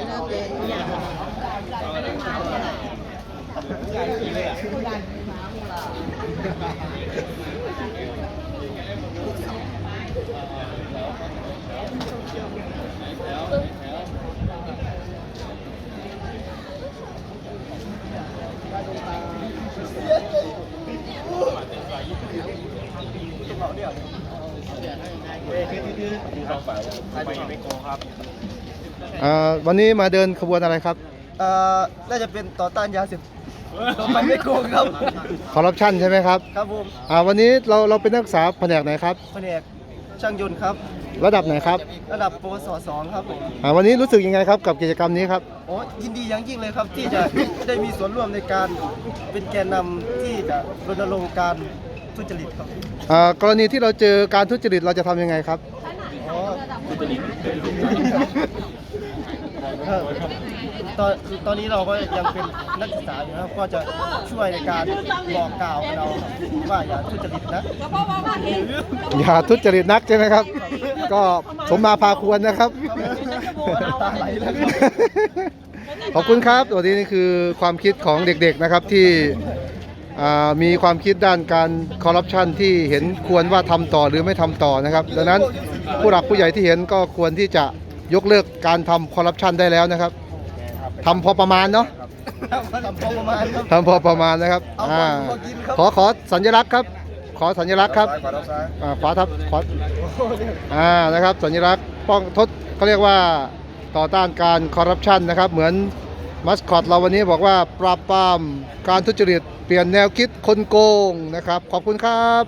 เดี๋ยวให้ได้เดี๋ยวคือคือคือคือคือคือคือคือคือาวันนี้มาเดินขบวนอะไรครับเอ่อน่าจะเป็นต่อต้านยาเสพติดต่อไปไม่โกงครับ คอร์รัปชันใช่ไหมครับครับผมอ่าวันนี้เราเราเป็นนักศึกษาแผนกไหนครับ แผนกช่างยนต์ครับ ระดับไหนครับระดับปวสสองครับผมอ่าวันนี้รู้สึกยังไงครับกับกิจกรรมนี้ครับโอ้ยินดีอย่างยิ่งเลยครับที่จะ ได้มีส่วนร่วมในการเป็นแกนนำที่จะรณรงค์การทุจริตครับอ่ากรณีที่เราเจอการทุจริตเราจะทำยังไงครับ อ๋อเออ ตอนตอนนี้เราก็ยังเป็นนักศึกษาอยู่นะครับก็จะช่วยในการบอกกล่าวเราว่าอย่าทุจริตนะอย่าทุจริตนักใช่ไหมครับ ก็สมมาพาควรนะครับ ตาไหลแล้วครับขอบคุณครับตัวนี้นี่คือความคิดของเด็กๆนะครับที่อ่ามีความคิดด้านการคอร์รัปชันที่เห็นควรว่าทำต่อหรือไม่ทำต่อนะครับ ดังนั้นผู้หลักผู้ใหญ่ที่เห็นก็ควรที่จะ ยกเลิกการทำคอร์รัปชันได้แล้วนะครับทำพอประมาณเนาะทำพอประมาณครับทำพอประมาณนะครับเอาพออ่าอยู่พอกินครับขอขอสัญลักษณ์ครับ ขอสัญลักษณ์ครับอ่าขวาทับขวาอ่านะครับ สัญลักษณ์ป้องทดเขาเรียกว่าต่อต้านการคอร์รัปชันนะครับ เหมือนมัสคอตเราวันนี้บอกว่าปราบปรามการทุจริตเปลี่ยนแนวคิดคนโกงนะครับ ขอบคุณครับ